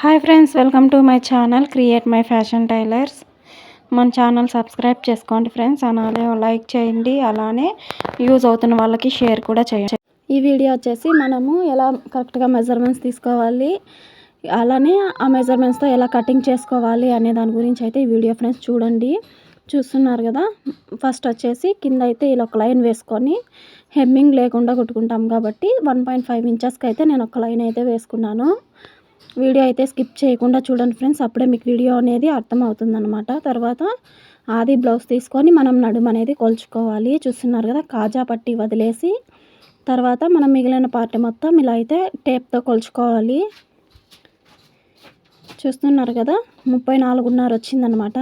Hi friends welcome to my channel create my fashion tailors మన channel subscribe చేసుకోండి friends అలానే like చేయండి అలానే యూజ్ అవుతున్న వాళ్ళకి షేర్ కూడా చేయండి. ఈ వీడియో వచ్చేసి మనము ఎలా కరెక్ట్గా మెజర్మెంట్స్ తీసుకోవాలి అలానే ఆ మెజర్మెంట్స్తో ఎలా కటింగ్ చేసుకోవాలి అనే దాని గురించి అయితే ఈ వీడియో ఫ్రెండ్స్ చూడండి. చూస్తున్నారు కదా? ఫస్ట్ వచ్చేసి కింద అయితే ఇలా ఒక లైన్ వేసుకొని హెమ్మింగ్ లేకుండా కుట్టుకుంటాం కాబట్టి వన్ పాయింట్ ఫైవ్ ఇంచెస్కి అయితే నేను ఒక లైన్ అయితే వేసుకున్నాను. వీడియో అయితే స్కిప్ చేయకుండా చూడండి ఫ్రెండ్స్. అప్పుడే మీకు వీడియో అనేది అర్థమవుతుందనమాట తర్వాత ఆది బ్లౌజ్ తీసుకొని మనం నడుము అనేది కొలుచుకోవాలి. చూస్తున్నారు కదా కాజా పట్టి వదిలేసి తర్వాత మనం మిగిలిన పార్ట్ మొత్తం ఇలా అయితే టేప్తో కొలుచుకోవాలి. చూస్తున్నారు కదా ముప్పై నాలుగున్నర వచ్చిందనమాట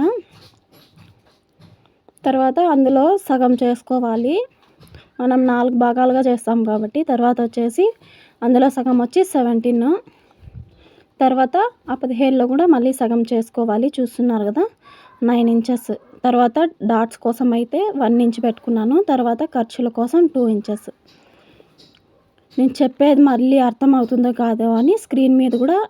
తర్వాత అందులో సగం చేసుకోవాలి. మనం నాలుగు భాగాలుగా చేస్తాం కాబట్టి తర్వాత వచ్చేసి అందులో సగం వచ్చి సెవెంటీన్ తర్వాత ఆ పదిహేడులో కూడా మళ్ళీ సగం చేసుకోవాలి. చూస్తున్నారు కదా? Nine inches. తర్వాత డాట్స్ కోసం అయితే వన్ ఇంచ్ పెట్టుకున్నాను. తర్వాత ఖర్చుల కోసం టూ ఇంచెస్. నేను చెప్పేది మళ్ళీ అర్థం అవుతుందో కాదో అని స్క్రీన్ మీద కూడా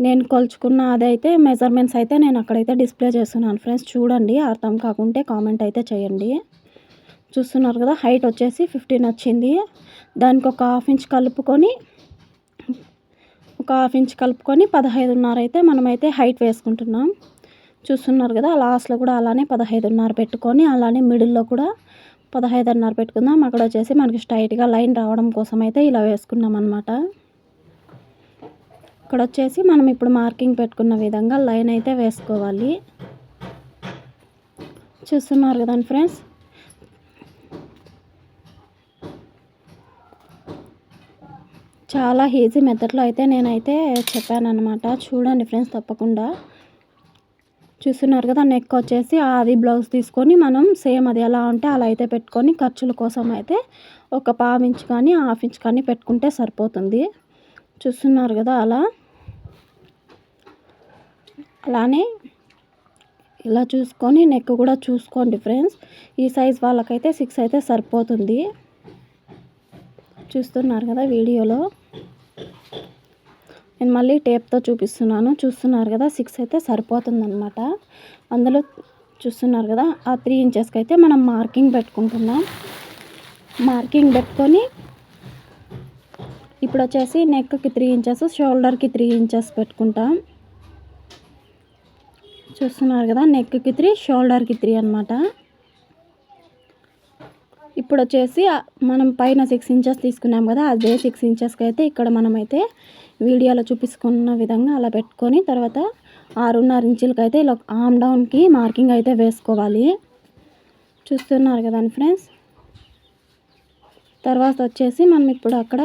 నేను కొలుచుకున్న అదైతే మెజర్మెంట్స్ అయితే నేను అక్కడైతే డిస్ప్లే చేస్తున్నాను. ఫ్రెండ్స్ చూడండి. అర్థం కాకుంటే కామెంట్ అయితే చేయండి. చూస్తున్నారు కదా? హైట్ వచ్చేసి ఫిఫ్టీన్ వచ్చింది. దానికి ఒక హాఫ్ ఇంచ్ కలుపుకొని ఒక హాఫ్ ఇంచ్ కలుపుకొని పదహైదున్నర అయితే మనమైతే హైట్ వేసుకుంటున్నాం. చూస్తున్నారు కదా లాస్ట్లో కూడా అలానే పదహైదున్నర పెట్టుకొని అలానే మిడిల్లో కూడా పదహైదున్నర పెట్టుకుందాం. అక్కడ వచ్చేసి మనకి స్ట్రైట్గా లైన్ రావడం కోసం అయితే ఇలా వేసుకున్నాం అనమాట ఇక్కడ వచ్చేసి మనం ఇప్పుడు మార్కింగ్ పెట్టుకున్న విధంగా లైన్ అయితే వేసుకోవాలి. చూస్తున్నారు కదండి ఫ్రెండ్స్ చాలా ఈజీ మెథడ్లో అయితే నేనైతే చెప్పానమాట చూడండి ఫ్రెండ్స్ తప్పకుండా. చూస్తున్నారు కదా నెక్ వచ్చేసి అది బ్లౌజ్ తీసుకొని మనం సేమ్ అది ఎలా ఉంటే అలా అయితే పెట్టుకొని ఖర్చుల కోసం అయితే ఒక పావు ఇంచ్ కానీ హాఫ్ ఇంచ్ కానీ పెట్టుకుంటే సరిపోతుంది. చూస్తున్నారు కదా అలా. అలానే ఇలా చూసుకొని నెక్ కూడా చూసుకోండి ఫ్రెండ్స్ ఈ సైజ్ వాళ్ళకైతే సిక్స్ అయితే సరిపోతుంది. చూస్తున్నారు కదా వీడియోలో. నేను మళ్ళీ టేప్తో చూపిస్తున్నాను. చూస్తున్నారు కదా సిక్స్ అయితే సరిపోతుందన్నమాట. అందులో చూస్తున్నారు కదా ఆ త్రీ ఇంచెస్కి అయితే మనం మార్కింగ్ పెట్టుకుంటున్నాం. మార్కింగ్ పెట్టుకొని ఇప్పుడు వచ్చేసి నెక్కి త్రీ ఇంచెస్ షోల్డర్కి త్రీ ఇంచెస్ పెట్టుకుంటాం. చూస్తున్నారు కదా నెక్కి త్రీ షోల్డర్కి త్రీ అనమాట ఇప్పుడు వచ్చేసి మనం పైన సిక్స్ ఇంచెస్ తీసుకున్నాం కదా అదే సిక్స్ ఇంచెస్కి అయితే ఇక్కడ మనమైతే వీడియోలో చూపించుకున్న విధంగా అలా పెట్టుకొని తర్వాత ఆరున్నర ఇంచులకి అయితే ఇలా ఆమ్ డౌన్కి మార్కింగ్ అయితే వేసుకోవాలి. చూస్తున్నారు కదండి ఫ్రెండ్స్ తర్వాత వచ్చేసి మనం ఇప్పుడు అక్కడ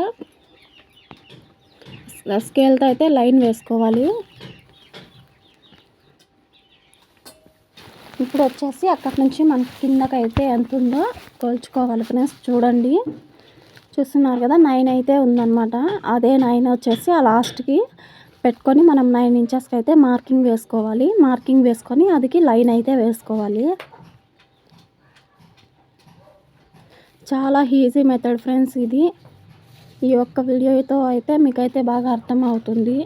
స్కేల్తో అయితే లైన్ వేసుకోవాలి. ఇప్పుడు వచ్చేసి అక్కడి నుంచి మనకి కిందకైతే ఎంత ఉందో కొలుచుకోవాలి ఫ్రెండ్స్ చూడండి. చూస్తున్నారు కదా నైన్ అయితే ఉందన్నమాట. అదే నైన్ వచ్చేసి ఆ లాస్ట్కి పెట్టుకొని మనం నైన్ ఇంచెస్కి అయితే మార్కింగ్ వేసుకోవాలి. మార్కింగ్ వేసుకొని అదికి లైన్ అయితే వేసుకోవాలి. చాలా ఈజీ మెథడ్ ఫ్రెండ్స్ ఇది. ఈ ఒక్క వీడియోతో అయితే మీకైతే బాగా అర్థం అవుతుంది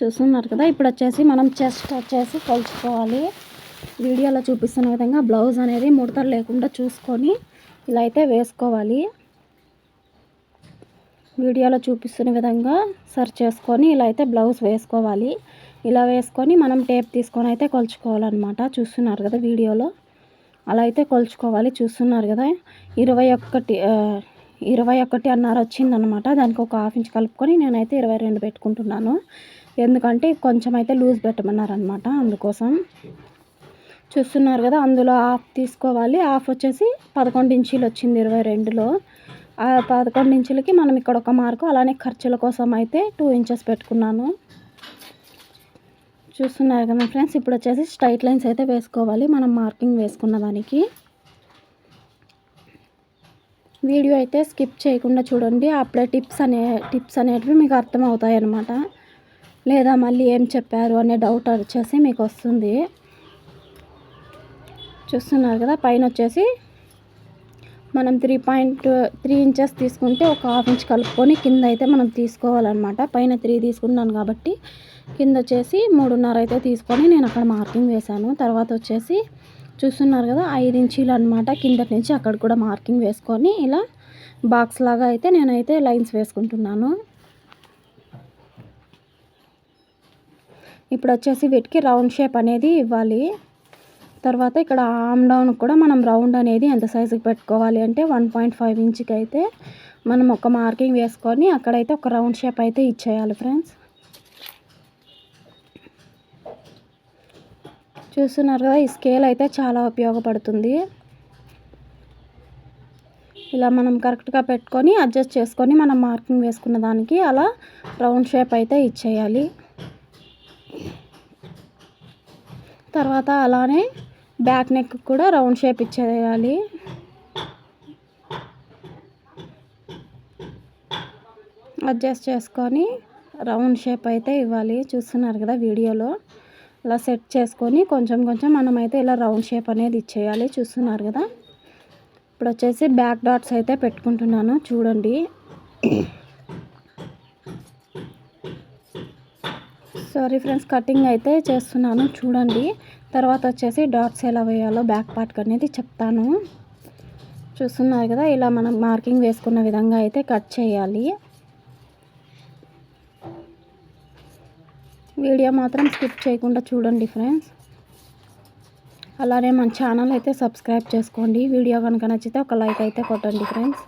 చూస్తున్నారు కదా ఇప్పుడు వచ్చేసి మనం చెస్ట్ వచ్చేసి కొలుచుకోవాలి వీడియోలో చూపిస్తున్న విధంగా బ్లౌజ్ అనేది ముడతలు లేకుండా చూసుకొని ఇలా అయితే వేసుకోవాలి. వీడియోలో చూపిస్తున్న విధంగా సర్చ్ చేసుకొని ఇలా అయితే బ్లౌజ్ వేసుకోవాలి. ఇలా వేసుకొని మనం టేప్ తీసుకొని అయితే కొలుచుకోవాలన్నమాట. చూస్తున్నారు కదా వీడియోలో? అలా అయితే కొలుచుకోవాలి. చూస్తున్నారు కదా? ఇరవై ఒకటి ఇరవై ఒకటి అన్నారు వచ్చిందనమాట దానికి ఒక హాఫ్ ఇంచ్ కలుపుకొని నేనైతే ఇరవై రెండు పెట్టుకుంటున్నాను. ఎందుకంటే కొంచెం అయితే లూజ్ పెట్టమన్నారనమాట అందుకోసం. చూస్తున్నారు కదా అందులో హాఫ్ తీసుకోవాలి. హాఫ్ వచ్చేసి పదకొండు ఇంచీలు వచ్చింది ఇరవై రెండులో. ఆ పదకొండు ఇంచులకి మనం ఇక్కడ ఒక మార్కు అలానే ఖర్చుల కోసం అయితే టూ ఇంచెస్ పెట్టుకున్నాను. చూస్తున్నారు కదా ఫ్రెండ్స్ ఇప్పుడు వచ్చేసి స్ట్రైట్ లైన్స్ అయితే వేసుకోవాలి మనం మార్కింగ్ వేసుకున్న దానికి. వీడియో అయితే స్కిప్ చేయకుండా చూడండి. అప్పుడే టిప్స్ అనే టిప్స్ అనేటివి మీకు అర్థమవుతాయి అన్నమాట లేదా మళ్ళీ ఏం చెప్పారు అనే డౌట్ వచ్చేసి మీకు వస్తుంది. చూస్తున్నారు కదా పైన వచ్చేసి మనం త్రీ పాయింట్ త్రీ ఇంచెస్ తీసుకుంటే ఒక హాఫ్ ఇంచ్ కలుపుకొని కింద అయితే మనం తీసుకోవాలన్నమాట. పైన త్రీ తీసుకున్నాను కాబట్టి కింద వచ్చేసి మూడున్నర అయితే తీసుకొని నేను అక్కడ మార్కింగ్ వేశాను. తర్వాత వచ్చేసి చూస్తున్నారు కదా ఐదు ఇంచీలు అనమాట కిందటి నుంచి అక్కడ కూడా మార్కింగ్ వేసుకొని ఇలా బాక్స్ లాగా అయితే నేనైతే లైన్స్ వేసుకుంటున్నాను. ఇప్పుడు వచ్చేసి వీటికి రౌండ్ షేప్ అనేది ఇవ్వాలి. తర్వాత ఇక్కడ ఆమ్ డౌన్ కూడా మనం రౌండ్ అనేది ఎంత సైజుకి పెట్టుకోవాలి అంటే వన్ పాయింట్ ఫైవ్ ఇంచ్కి అయితే మనం ఒక మార్కింగ్ వేసుకొని అక్కడైతే ఒక రౌండ్ షేప్ అయితే ఇచ్చేయాలి ఫ్రెండ్స్. చూస్తున్నారు కదా ఈ స్కేల్ అయితే చాలా ఉపయోగపడుతుంది. ఇలా మనం కరెక్ట్గా పెట్టుకొని అడ్జస్ట్ చేసుకొని మనం మార్కింగ్ వేసుకున్న దానికి అలా రౌండ్ షేప్ అయితే ఇచ్చేయాలి. తర్వాత అలానే బ్యాక్ నెక్ కూడా రౌండ్ షేప్ ఇచ్చేయాలి. అడ్జస్ట్ చేసుకొని రౌండ్ షేప్ అయితే ఇవ్వాలి. చూస్తున్నారు కదా వీడియోలో. అలా సెట్ చేసుకొని కొంచెం కొంచెం మనమైతే ఇలా రౌండ్ షేప్ అనేది ఇచ్చేయాలి. చూస్తున్నారు కదా. ఇప్పుడు వచ్చేసి బ్యాక్ డాట్స్ అయితే పెట్టుకుంటున్నాను. చూడండి. సారీ ఫ్రెండ్స్ కటింగ్ అయితే చేస్తున్నాను. చూడండి. తర్వాత వచ్చేసి డాట్స్ ఎలా వేయాలో బ్యాక్ పార్ట్ అనేది చెప్తాను. చూస్తున్నారు కదా ఇలా మనం మార్కింగ్ వేసుకున్న విధంగా అయితే కట్ చేయాలి. వీడియో మాత్రం స్కిప్ చేయకుండా చూడండి ఫ్రెండ్స్. అలానే మన ఛానల్ అయితే సబ్స్క్రైబ్ చేసుకోండి. వీడియో కనుక నచ్చితే ఒక లైక్ అయితే కొట్టండి ఫ్రెండ్స్.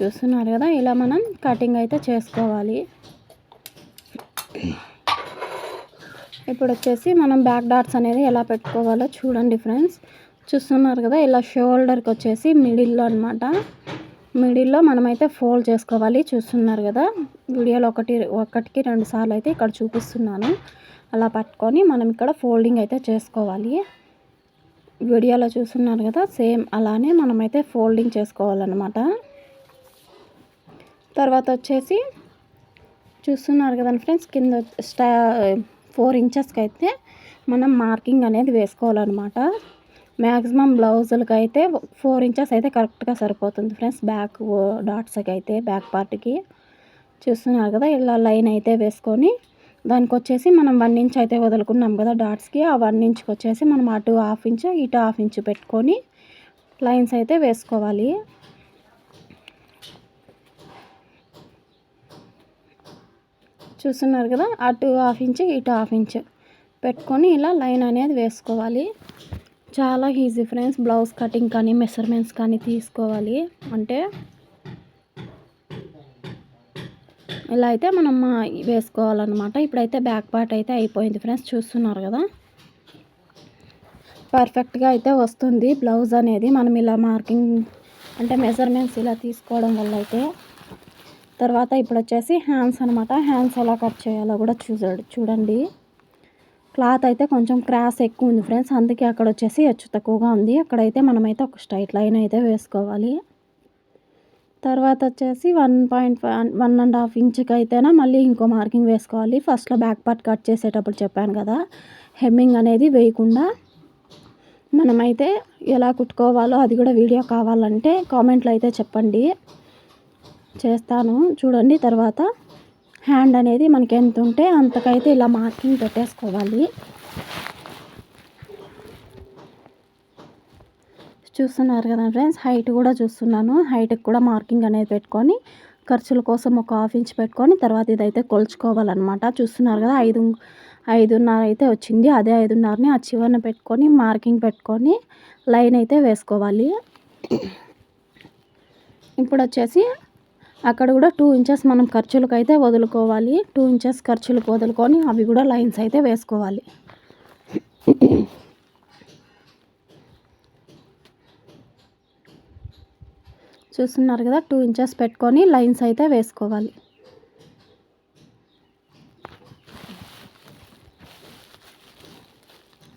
చూస్తున్నారు కదా ఇలా మనం కటింగ్ అయితే చేసుకోవాలి. ఇప్పుడు వచ్చేసి మనం బ్యాక్ డాట్స్ అనేది ఎలా పెట్టుకోవాలో చూడండి ఫ్రెండ్స్ చూస్తున్నారు కదా ఇలా షోల్డర్కి వచ్చేసి మిడిల్లో అనమాట మిడిల్లో మనమైతే ఫోల్డ్ చేసుకోవాలి చూస్తున్నారు కదా. వీడియోలో ఒకటి ఒకటికి రెండు సార్లు అయితే ఇక్కడ చూపిస్తున్నాను. అలా పట్టుకొని మనం ఇక్కడ ఫోల్డింగ్ అయితే చేసుకోవాలి. వీడియోలో చూస్తున్నారు కదా సేమ్ అలానే మనమైతే ఫోల్డింగ్ చేసుకోవాలన్నమాట. తర్వాత వచ్చేసి చూస్తున్నారు కదండి ఫ్రెండ్స్ కింద స్టా ఫోర్ ఇంచెస్కి అయితే మనం మార్కింగ్ అనేది వేసుకోవాలన్నమాట. మ్యాక్సిమం బ్లౌజులకి అయితే ఫోర్ ఇంచెస్ అయితే కరెక్ట్గా సరిపోతుంది ఫ్రెండ్స్ బ్యాక్ డాట్స్కి అయితే బ్యాక్ పార్ట్కి. చూస్తున్నారు కదా ఇలా లైన్ అయితే వేసుకొని దానికి వచ్చేసి మనం వన్ ఇంచ్ అయితే వదులుకున్నాం కదా డాట్స్కి ఆ వన్ ఇంచ్కి వచ్చేసి మనం అటు హాఫ్ ఇంచ్ ఇటు హాఫ్ ఇంచ్ పెట్టుకొని లైన్స్ అయితే వేసుకోవాలి. చూస్తున్నారు కదా అటు హాఫ్ ఇంచ్ ఇటు హాఫ్ ఇంచ్. పెట్టుకొని ఇలా లైన్ అనేది వేసుకోవాలి. చాలా ఈజీ ఫ్రెండ్స్ బ్లౌజ్ కటింగ్ కానీ మెజర్మెంట్స్ కానీ తీసుకోవాలి. అంటే ఇలా అయితే మనం వేసుకోవాలన్నమాట. ఇప్పుడైతే బ్యాక్ పార్ట్ అయితే అయిపోయింది ఫ్రెండ్స్ చూస్తున్నారు కదా. పర్ఫెక్ట్గా అయితే వస్తుంది బ్లౌజ్ అనేది. మనం ఇలా మార్కింగ్ అంటే మెజర్మెంట్స్ ఇలా తీసుకోవడం వల్ల అయితే తర్వాత ఇప్పుడు వచ్చేసి హ్యాండ్స్ అనమాట హ్యాండ్స్ ఎలా కట్ చేయాలో కూడా చూసాడు చూడండి. క్లాత్ అయితే కొంచెం క్రాస్ ఎక్కువ ఉంది ఫ్రెండ్స్ అందుకే అక్కడ వచ్చేసి హెచ్చు తక్కువగా ఉంది. అక్కడైతే మనమైతే ఒక స్ట్రైట్ లైన్ అయితే వేసుకోవాలి. తర్వాత వచ్చేసి one point one and half ఇంచ్కి అయితేనా మళ్ళీ ఇంకో మార్కింగ్ వేసుకోవాలి. ఫస్ట్లో బ్యాక్ పార్ట్ కట్ చేసేటప్పుడు చెప్పాను కదా. హెమ్మింగ్ అనేది వేయకుండా మనమైతే ఎలా కుట్టుకోవాలో అది కూడా వీడియో కావాలంటే కామెంట్లో అయితే చెప్పండి. చేస్తాను. చూడండి తర్వాత హ్యాండ్ అనేది మనకి ఎంత ఉంటే అంతకైతే ఇలా మార్కింగ్ పెట్టేసుకోవాలి. చూస్తున్నారు కదా ఫ్రెండ్స్ హైట్ కూడా చూస్తున్నాను. హైట్కి కూడా మార్కింగ్ అనేది పెట్టుకొని ఖర్చుల కోసం ఒక హాఫ్ ఇంచ్ పెట్టుకొని తర్వాత ఇదైతే కొలుచుకోవాలన్నమాట. చూస్తున్నారు కదా ఐదు ఐదున్నర అయితే వచ్చింది. అదే ఐదున్నరని ఆ చివరన పెట్టుకొని మార్కింగ్ పెట్టుకొని లైన్ అయితే వేసుకోవాలి. ఇప్పుడు వచ్చేసి అక్కడ కూడా టూ ఇంచెస్ మనం ఖర్చులకు అయితే వదులుకోవాలి. టూ ఇంచెస్ ఖర్చులకు వదులుకొని అవి కూడా లైన్స్ అయితే వేసుకోవాలి. చూస్తున్నారు కదా టూ ఇంచెస్ పెట్టుకొని లైన్స్ అయితే వేసుకోవాలి.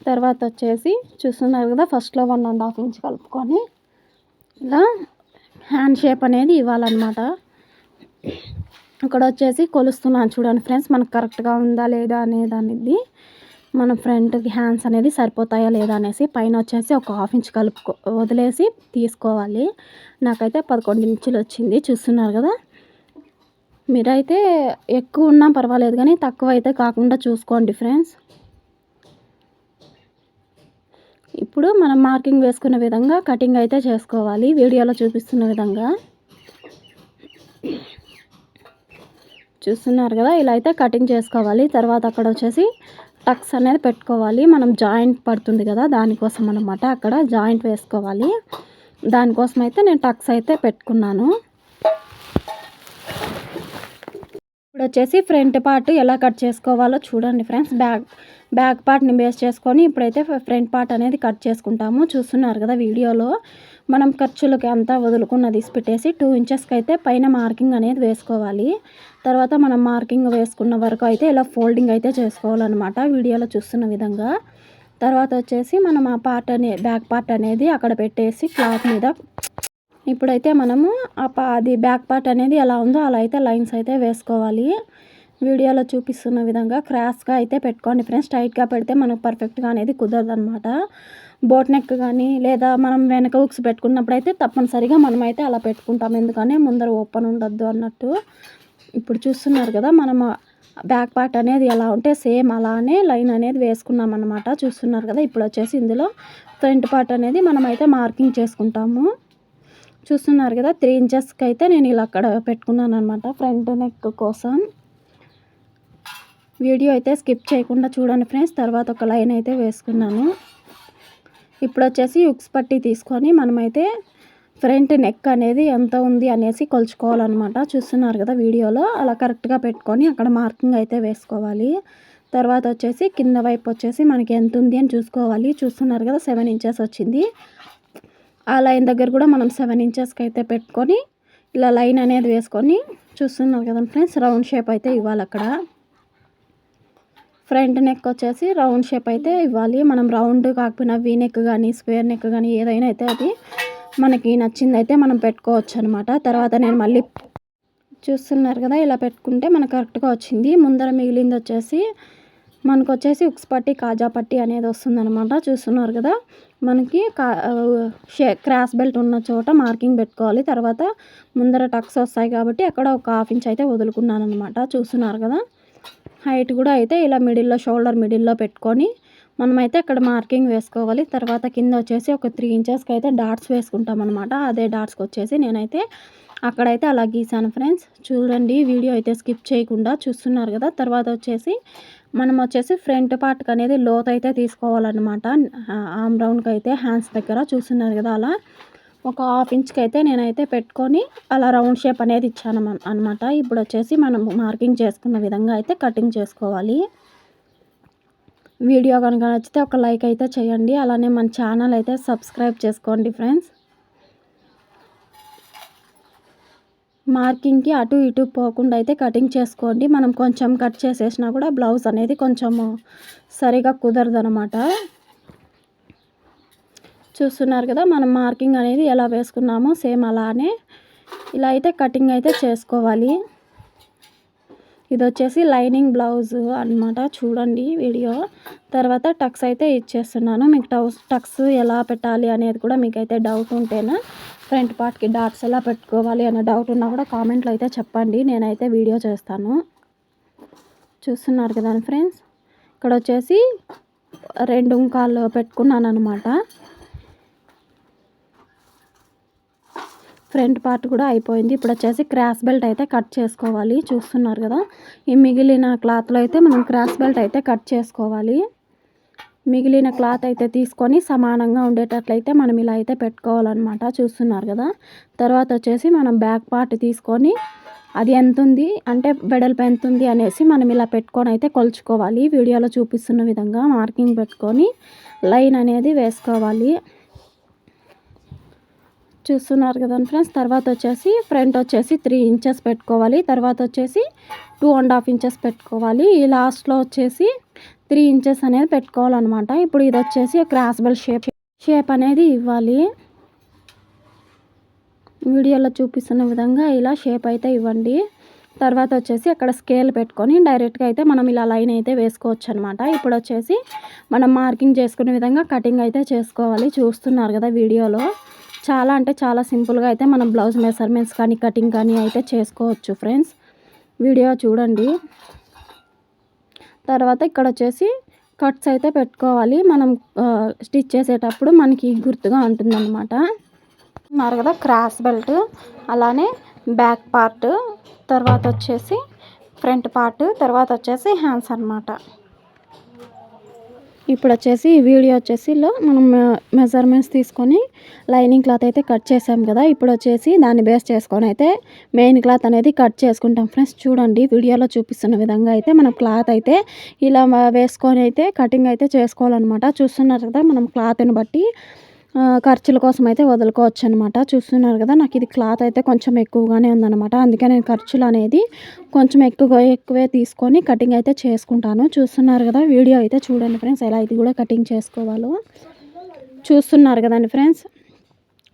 తర్వాత వచ్చేసి చూస్తున్నారు కదా ఫస్ట్లో వన్ అండ్ హాఫ్ ఇంచ్ కలుపుకొని ఇలా హ్యాండ్ షేప్ అనేది ఇవ్వాలన్నమాట. ఇక్కడ వచ్చేసి కొలుస్తున్నాను చూడండి ఫ్రెండ్స్ మనకు కరెక్ట్గా ఉందా లేదా అనేది అనేది మన ఫ్రంట్కి హ్యాండ్స్ అనేది సరిపోతాయా లేదా అనేసి పైన వచ్చేసి ఒక హాఫ్ ఇంచ్ కలుపుకో వదిలేసి తీసుకోవాలి. నాకైతే పదకొండు ఇంచులు వచ్చింది చూస్తున్నారు కదా. మీరైతే ఎక్కువ ఉన్నా పర్వాలేదు కానీ తక్కువ అయితే కాకుండా చూసుకోండి ఫ్రెండ్స్. ఇప్పుడు మనం మార్కింగ్ వేసుకునే విధంగా కటింగ్ అయితే చేసుకోవాలి వీడియోలో చూపిస్తున్న విధంగా. చూస్తున్నారు కదా ఇలా అయితే కటింగ్ చేసుకోవాలి. తర్వాత అక్కడ వచ్చేసి టక్స్ అనేది పెట్టుకోవాలి. మనం జాయింట్ పడుతుంది కదా దానికోసం అనమాట అక్కడ జాయింట్ వేసుకోవాలి. దానికోసం అయితే నేను టక్స్ అయితే పెట్టుకున్నాను. ఇప్పుడు వచ్చేసి ఫ్రంట్ పార్ట్ ఎలా కట్ చేసుకోవాలో చూడండి ఫ్రెండ్స్. బ్యాక్ బ్యాక్ పార్ట్ని బేస్ చేసుకొని ఇప్పుడైతే ఫ్రంట్ పార్ట్ అనేది కట్ చేసుకుంటాము. చూస్తున్నారు కదా వీడియోలో. మనం ఖర్చులకి అంతా వదులుకున్నది పెట్టేసి టూ ఇంచెస్కి అయితే పైన మార్కింగ్ అనేది వేసుకోవాలి. తర్వాత మనం మార్కింగ్ వేసుకున్న వరకు అయితే ఇలా ఫోల్డింగ్ అయితే చేసుకోవాలన్నమాట వీడియోలో చూస్తున్న విధంగా. తర్వాత వచ్చేసి మనం ఆ పార్ట్ అనే బ్యాక్ పార్ట్ అనేది అక్కడ పెట్టేసి క్లాత్ మీద ఇప్పుడైతే మనము ఆ అది బ్యాక్ పార్ట్ అనేది ఎలా ఉందో అలా అయితే లైన్స్ అయితే వేసుకోవాలి. వీడియోలో చూపిస్తున్న విధంగా క్రాస్గా అయితే పెట్టుకోండి ఫ్రెండ్స్ టైట్గా పెడితే మనకు పర్ఫెక్ట్గా అనేది కుదరదు అనమాట బోట్ నెక్ కానీ లేదా మనం వెనక ఉక్స్ పెట్టుకున్నప్పుడు అయితే తప్పనిసరిగా మనం అయితే అలా పెట్టుకుంటాం. ఎందుకని ముందర ఓపెన్ ఉండొద్దు అన్నట్టు. ఇప్పుడు చూస్తున్నారు కదా మనం బ్యాక్ పార్ట్ అనేది ఎలా ఉంటే సేమ్ అలానే లైన్ అనేది వేసుకున్నాం అనమాట చూస్తున్నారు కదా ఇప్పుడు వచ్చేసి ఇందులో ఫ్రంట్ పార్ట్ అనేది మనమైతే మార్కింగ్ చేసుకుంటాము. చూస్తున్నారు కదా త్రీ ఇంచెస్కి అయితే నేను ఇలా అక్కడ పెట్టుకున్నాను అనమాట ఫ్రంట్ నెక్ కోసం. వీడియో అయితే స్కిప్ చేయకుండా చూడండి ఫ్రెండ్స్ తర్వాత ఒక లైన్ అయితే వేసుకున్నాను. ఇప్పుడు వచ్చేసి ఉక్స్ పట్టి తీసుకొని మనమైతే ఫ్రంట్ నెక్ అనేది ఎంత ఉంది అనేసి కొలుచుకోవాలన్నమాట. చూస్తున్నారు కదా వీడియోలో అలా కరెక్ట్గా పెట్టుకొని అక్కడ మార్కింగ్ అయితే వేసుకోవాలి. తర్వాత వచ్చేసి కింద వైపు వచ్చేసి మనకి ఎంత ఉంది అని చూసుకోవాలి. చూస్తున్నారు కదా సెవెన్ ఇంచెస్ వచ్చింది. ఆ లైన్ దగ్గర కూడా మనం సెవెన్ ఇంచెస్కి అయితే పెట్టుకొని ఇలా లైన్ అనేది వేసుకొని చూస్తున్నారు కదా ఫ్రెండ్స్ రౌండ్ షేప్ అయితే ఇవ్వాలి అక్కడ. ఫ్రంట్ నెక్ వచ్చేసి రౌండ్ షేప్ అయితే ఇవ్వాలి. మనం రౌండ్ కాకపోయినా వీ నెక్ కానీ స్క్వేర్ నెక్ కానీ ఏదైనా అయితే అది మనకి నచ్చింది అయితే మనం పెట్టుకోవచ్చు అనమాట తర్వాత నేను మళ్ళీ చూస్తున్నారు కదా ఇలా పెట్టుకుంటే మనకు కరెక్ట్గా వచ్చింది. ముందర మిగిలింది వచ్చేసి మనకు వచ్చేసి ఉక్స్ పట్టి కాజా పట్టి అనేది వస్తుందనమాట చూస్తున్నారు కదా? మనకి కా షే క్రాస్ బెల్ట్ ఉన్న చోట మార్కింగ్ పెట్టుకోవాలి. తర్వాత ముందర టక్స్ వస్తాయి కాబట్టి అక్కడ ఒక హాఫ్ ఇంచ్ అయితే వదులుకున్నాను అనమాట చూస్తున్నారు కదా? హైట్ కూడా అయితే ఇలా మిడిల్లో షోల్డర్ మిడిల్లో పెట్టుకొని మనమైతే అక్కడ మార్కింగ్ వేసుకోవాలి. తర్వాత కింద వచ్చేసి ఒక త్రీ ఇంచెస్కి అయితే డాట్స్ వేసుకుంటాం అనమాట అదే డాట్స్కి వచ్చేసి నేనైతే అక్కడైతే అలా గీసాను ఫ్రెండ్స్. చూడండి వీడియో అయితే స్కిప్ చేయకుండా చూస్తున్నారు కదా? తర్వాత వచ్చేసి మనం వచ్చేసి ఫ్రంట్ పార్ట్కి అనేది లోత్ అయితే తీసుకోవాలన్నమాట. ఆమ్ రౌండ్కి అయితే హ్యాండ్స్ దగ్గర చూస్తున్నారు కదా అలా. ఒక హాఫ్ ఇంచ్కి అయితే నేనైతే పెట్టుకొని అలా రౌండ్ షేప్ అనేది ఇచ్చాను అనమాట ఇప్పుడు వచ్చేసి మనం మార్కింగ్ చేసుకున్న విధంగా అయితే కటింగ్ చేసుకోవాలి. వీడియో కనుక నచ్చితే ఒక లైక్ అయితే చేయండి. అలానే మన ఛానల్ అయితే సబ్స్క్రైబ్ చేసుకోండి ఫ్రెండ్స్. మార్కింగ్కి అటు ఇటు పోకుండా అయితే కటింగ్ చేసుకోండి. మనం కొంచెం కట్ చేసేసినా కూడా బ్లౌజ్ అనేది కొంచెము సరిగా కుదరదు అనమాట చూస్తున్నారు కదా మనం మార్కింగ్ అనేది ఎలా వేసుకున్నామో సేమ్ అలానే. ఇలా అయితే కటింగ్ అయితే చేసుకోవాలి. ఇది వచ్చేసి లైనింగ్ బ్లౌజ్ అనమాట చూడండి వీడియో. తర్వాత టక్స్ అయితే ఇచ్చేస్తున్నాను. మీకు టౌస్ టక్స్ ఎలా పెట్టాలి అనేది కూడా మీకైతే డౌట్ ఉంటేనా ఫ్రంట్ పార్ట్కి డాట్స్ ఎలా పెట్టుకోవాలి అనే డౌట్ ఉన్నా కూడా కామెంట్లో అయితే చెప్పండి. నేనైతే వీడియో చేస్తాను. చూస్తున్నారు కదా ఫ్రెండ్స్? ఇక్కడ వచ్చేసి రెండు ఉంకాలు పెట్టుకున్నాను అనమాట ఫ్రంట్ పార్ట్ కూడా అయిపోయింది. ఇప్పుడు వచ్చేసి క్రాస్ బెల్ట్ అయితే కట్ చేసుకోవాలి. చూస్తున్నారు కదా? ఈ మిగిలిన క్లాత్లో అయితే మనం క్రాస్ బెల్ట్ అయితే కట్ చేసుకోవాలి. మిగిలిన క్లాత్ అయితే తీసుకొని సమానంగా ఉండేటట్లయితే మనం ఇలా అయితే పెట్టుకోవాలన్నమాట. చూస్తున్నారు కదా? తర్వాత వచ్చేసి మనం బ్యాక్ పార్ట్ తీసుకొని అది ఎంత ఉంది? అంటే వెడల్పు ఎంత ఉంది అనేసి మనం ఇలా పెట్టుకొని అయితే కొలుచుకోవాలి. వీడియోలో చూపిస్తున్న విధంగా మార్కింగ్ పెట్టుకొని లైన్ అనేది వేసుకోవాలి. చూస్తున్నారు కదా ఫ్రెండ్స్. తర్వాత వచ్చేసి ఫ్రంట్ వచ్చేసి త్రీ ఇంచెస్ పెట్టుకోవాలి. తర్వాత వచ్చేసి టూ అండ్ హాఫ్ ఇంచెస్ పెట్టుకోవాలి. ఈ లాస్ట్లో వచ్చేసి త్రీ ఇంచెస్ అనేది పెట్టుకోవాలన్నమాట. ఇప్పుడు ఇది వచ్చేసి క్రాస్ బెల్ షేప్ షేప్ అనేది ఇవ్వాలి. వీడియోలో చూపిస్తున్న విధంగా ఇలా షేప్ అయితే ఇవ్వండి. తర్వాత వచ్చేసి అక్కడ స్కేల్ పెట్టుకొని డైరెక్ట్గా అయితే మనం ఇలా లైన్ అయితే వేసుకోవచ్చు అనమాట ఇప్పుడు వచ్చేసి మనం మార్కింగ్ చేసుకునే విధంగా కటింగ్ అయితే చేసుకోవాలి. చూస్తున్నారు కదా వీడియోలో. చాలా అంటే చాలా సింపుల్గా అయితే మనం బ్లౌజ్ మెజర్మెంట్స్ కానీ కటింగ్ కానీ అయితే చేసుకోవచ్చు ఫ్రెండ్స్. వీడియో చూడండి. తర్వాత ఇక్కడ వచ్చేసి కట్స్ అయితే పెట్టుకోవాలి. మనం స్టిచ్ చేసేటప్పుడు మనకి గుర్తుగా ఉంటుందన్నమాట. ఉన్నారు కదా క్రాస్ బెల్ట్ అలానే బ్యాక్ పార్ట్ తర్వాత వచ్చేసి ఫ్రంట్ పార్ట్ తర్వాత వచ్చేసి హ్యాండ్స్ అనమాట ఇప్పుడు వచ్చేసి ఈ వీడియో వచ్చేసి లో మనం మెజర్మెంట్స్ తీసుకొని లైనింగ్ క్లాత్ అయితే కట్ చేసాం కదా ఇప్పుడు వచ్చేసి దాన్ని బేస్ చేసుకొని అయితే మెయిన్ క్లాత్ అనేది కట్ చేసుకుంటాం. ఫ్రెండ్స్ చూడండి వీడియోలో చూపిస్తున్న విధంగా అయితే మనం క్లాత్ అయితే ఇలా వేసుకొని అయితే కటింగ్ అయితే చేసుకోవాలన్నమాట. చూస్తున్నారు కదా మనం క్లాత్ని బట్టి ఖర్చుల కోసం అయితే వదులుకోవచ్చు అనమాట చూస్తున్నారు కదా నాకు ఇది క్లాత్ అయితే కొంచెం ఎక్కువగానే ఉందన్నమాట. అందుకే నేను ఖర్చులు అనేది కొంచెం ఎక్కువ ఎక్కువే తీసుకొని కటింగ్ అయితే చేసుకుంటాను. చూస్తున్నారు కదా వీడియో అయితే చూడండి ఫ్రెండ్స్ ఎలా ఇది కూడా కటింగ్ చేసుకోవాలో. చూస్తున్నారు కదండి ఫ్రెండ్స్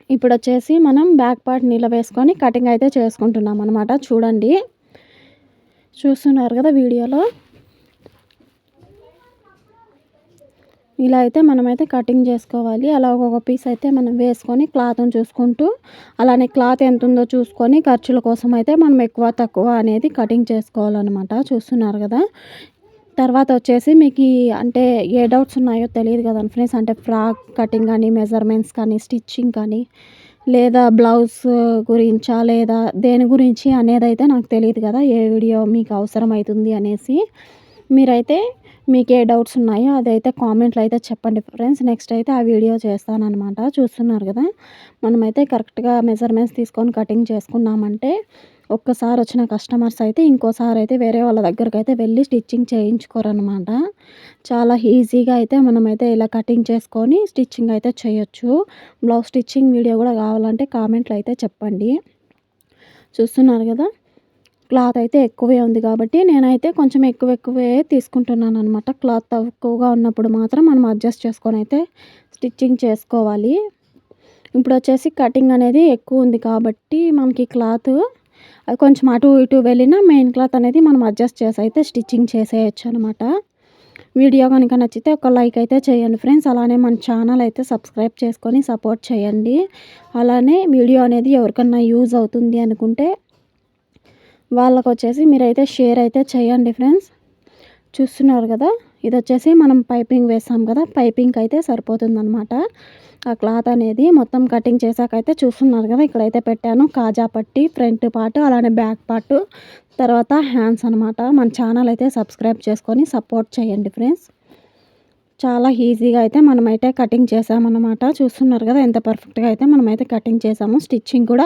ఇప్పుడు వచ్చేసి మనం బ్యాక్ పార్ట్ నీళ్ళ వేసుకొని కటింగ్ అయితే చేసుకుంటున్నాం అనమాట చూడండి. చూస్తున్నారు కదా వీడియోలో. ఇలా అయితే మనమైతే కటింగ్ చేసుకోవాలి. అలా ఒక్కొక్క పీస్ అయితే మనం వేసుకొని క్లాత్ని చూసుకుంటూ అలానే క్లాత్ ఎంత ఉందో చూసుకొని ఖర్చుల కోసం అయితే మనం ఎక్కువ తక్కువ అనేది కటింగ్ చేసుకోవాలన్నమాట. చూస్తున్నారు కదా? తర్వాత వచ్చేసి మీకు అంటే ఏ డౌట్స్ ఉన్నాయో తెలియదు కదా ఫ్రెండ్స్? అంటే ఫ్రాక్ కటింగ్ కానీ మెజర్మెంట్స్ కానీ స్టిచ్చింగ్ కానీ లేదా బ్లౌజ్ గురించా లేదా దేని గురించి అనేది అయితే నాకు తెలియదు కదా? ఏ వీడియో మీకు అవసరం అవుతుంది అనేసి. మీరైతే మీకు ఏ డౌట్స్ ఉన్నాయో అదైతే కామెంట్లో అయితే చెప్పండి ఫ్రెండ్స్. నెక్స్ట్ అయితే ఆ వీడియో చేస్తానన్నమాట. చూస్తున్నారు కదా? మనమైతే కరెక్ట్గా మెజర్మెంట్స్ తీసుకొని కటింగ్ చేసుకున్నామంటే ఒక్కసారి వచ్చిన కస్టమర్స్ అయితే ఇంకోసారి అయితే వేరే వాళ్ళ దగ్గరకు అయితే వెళ్ళి స్టిచ్చింగ్ చేయించుకోరనమాట చాలా ఈజీగా అయితే మనమైతే ఇలా కటింగ్ చేసుకొని స్టిచ్చింగ్ అయితే చేయొచ్చు. బ్లౌజ్ స్టిచ్చింగ్ వీడియో కూడా కావాలంటే కామెంట్లో అయితే చెప్పండి. చూస్తున్నారు కదా? క్లాత్ అయితే ఎక్కువే ఉంది కాబట్టి నేనైతే కొంచెం ఎక్కువ ఎక్కువే తీసుకుంటున్నాను అనమాట క్లాత్ తక్కువగా ఉన్నప్పుడు మాత్రం మనం అడ్జస్ట్ చేసుకొని అయితే స్టిచ్చింగ్ చేసుకోవాలి. ఇప్పుడు వచ్చేసి కటింగ్ అనేది ఎక్కువ ఉంది కాబట్టి మనకి క్లాత్ అది కొంచెం అటు ఇటు వెళ్ళినా మెయిన్ క్లాత్ అనేది మనం అడ్జస్ట్ చేసి అయితే స్టిచ్చింగ్ చేసేయచ్చు అనమాట వీడియో కనుక నచ్చితే ఒక లైక్ అయితే చేయండి ఫ్రెండ్స్. అలానే మన ఛానల్ అయితే సబ్స్క్రైబ్ చేసుకొని సపోర్ట్ చేయండి. అలానే వీడియో అనేది ఎవరికన్నా యూజ్ అవుతుంది అనుకుంటే వాళ్ళకు వచ్చేసి మీరైతే షేర్ అయితే చేయండి ఫ్రెండ్స్. చూస్తున్నారు కదా? ఇది వచ్చేసి మనం పైపింగ్ వేసాం కదా? పైపింగ్ అయితే సరిపోతుందనమాట ఆ క్లాత్ అనేది మొత్తం కటింగ్ చేశాకైతే చూస్తున్నారు కదా? ఇక్కడైతే పెట్టాను కాజా పట్టి ఫ్రంట్ పార్ట్ అలానే బ్యాక్ పార్ట్ తర్వాత హ్యాండ్స్ అనమాట మన ఛానల్ అయితే సబ్స్క్రైబ్ చేసుకొని సపోర్ట్ చేయండి ఫ్రెండ్స్. చాలా ఈజీగా అయితే మనమైతే కటింగ్ చేసామన్నమాట. చూస్తున్నారు కదా ఎంత పర్ఫెక్ట్గా అయితే మనమైతే కటింగ్ చేసాము. స్టిచ్చింగ్ కూడా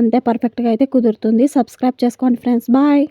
అంతే పర్ఫెక్ట్గా అయితే కుదురుతుంది. సబ్స్క్రైబ్ చేసుకోండి ఫ్రెండ్స్. బాయ్